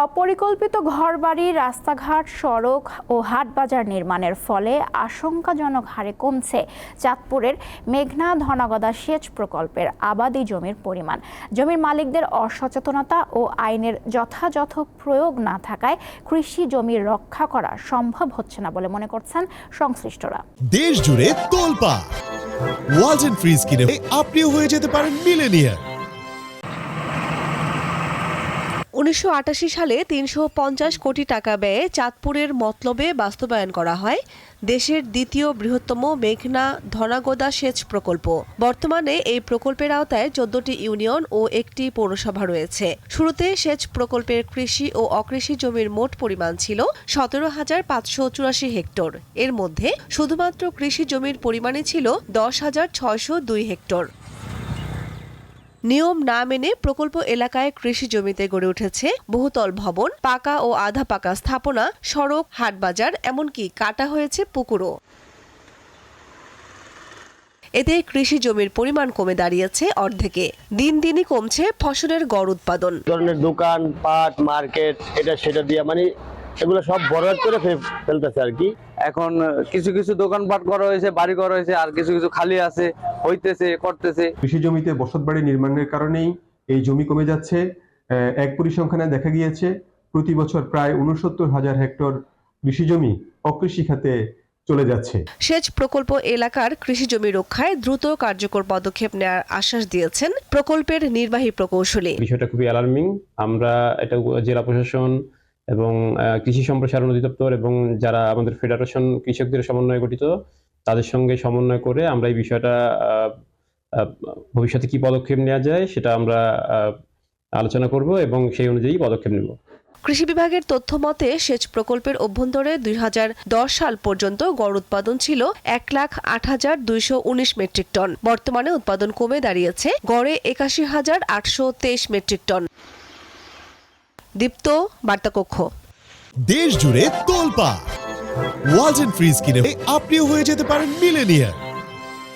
অপরিকল্পিত ঘরবাড়ি, রাস্তাঘাট, সড়ক ও হাটবাজার নির্মাণের ফলে আশঙ্কাজনক হারে কমছে চাঁদপুরের মেঘনা ধনাগদা সেচ প্রকল্পের আবাদি জমির পরিমাণ। জমির মালিকদের অসচেতনতা ও আইনের যথাযথ প্রয়োগ না থাকায় কৃষি জমি রক্ষা করা সম্ভব হচ্ছে না বলে মনে করছেন সংশ্লিষ্টরা। দেশ জুড়ে তোলপা ওয়ালটন ফ্রিজ কিনে আপনিও হয়ে যেতে পারেন মিলেনিয়ার উনিশশো আটাশি সালে তিনশো পঞ্চাশ কোটি টাকা ব্যয়ে চাঁদপুরের মতলবে বাস্তবায়ন করা হয়, দেশের দ্বিতীয় বৃহত্তম মেঘনা ধনাগোদা সেচ প্রকল্প। বর্তমানে এই প্রকল্পের আওতায় চোদ্দটি ইউনিয়ন ও একটি পৌরসভা রয়েছে। শুরুতে সেচ প্রকল্পের কৃষি ও অকৃষি জমির মোট পরিমাণ ছিল সতেরো হাজার পাঁচশো চুরাশি হেক্টর। এর মধ্যে শুধুমাত্র কৃষি জমির পরিমাণই ছিল দশ হাজার ছয়শো দুই হেক্টর। নিয়ম না মেনে প্রকল্প এলাকায় কৃষি জমিতে গড়ে উঠেছে বহুতল ভবন, পাকা ও আধা পাকা স্থাপনা, সড়ক, হাটবাজার, এমনকি কাটা হয়েছে পুকুরও। এতে কৃষি জমির পরিমাণ কমে দাঁড়িয়েছে অর্ধেকে। দিন দিনই কমছে ফসলের গড় উৎপাদন। ধরনের দোকান, পাট, মার্কেট, এটা সেটা দিয়ে মানে এগুলো সব বরবাদ করে ফেলতেছে আর কি। এখন কিছু কিছু দোকানপাট করা হয়েছে বাড়ি করা হয়েছে আর কিছু কিছু খালি আছে হইতেছে করতেছে। কৃষি জমিতে বসত বাড়ি নির্মাণের কারণেই এই জমি কমে যাচ্ছে। আহ, এক পরিসংখ্যানে দেখা গিয়েছে প্রতি বছর প্রায় উনসত্তর হাজার হেক্টর কৃষি জমি অকৃষি খাতে চলে যাচ্ছে। সেচ প্রকল্প এলাকার কৃষি জমি রক্ষায় দ্রুত কার্যকর পদক্ষেপ নেওয়ার আশ্বাস দিয়েছেন প্রকল্পের নির্বাহী প্রকৌশলী। বিষয়টা খুবই অ্যালার্মিং আমরা এটা জেলা প্রশাসন এবং কৃষি সম্প্রসারণ অধিদপ্তর এবং যারা আমাদের ফেডারেশন কৃষকদের সমন্বয়ে গঠিত, তাদের সঙ্গে সমন্বয় করে আমরা এই বিষয়টা ভবিষ্যতে কি পদক্ষেপ নেওয়া যায় সেটা আমরা আলোচনা করব এবং সেই অনুযায়ী পদক্ষেপ নেব। কৃষি বিভাগের তথ্য মতে সেচ প্রকল্পের অভ্যন্তরে দুই হাজার দশ সাল পর্যন্ত গড় উৎপাদন ছিল এক লাখ আট হাজার দুইশো উনিশ মেট্রিক টন। বর্তমানে উৎপাদন কমে দাঁড়িয়েছে গড়ে একাশি হাজার আটশো তেইশ মেট্রিক টন। দীপ্ত বার্তাকক্ষ। দেশ জুড়ে তোলপা ওয়ালটন ফ্রিজ কিনে আপনিও হয়ে যেতে পারেন মিলেনিয়ার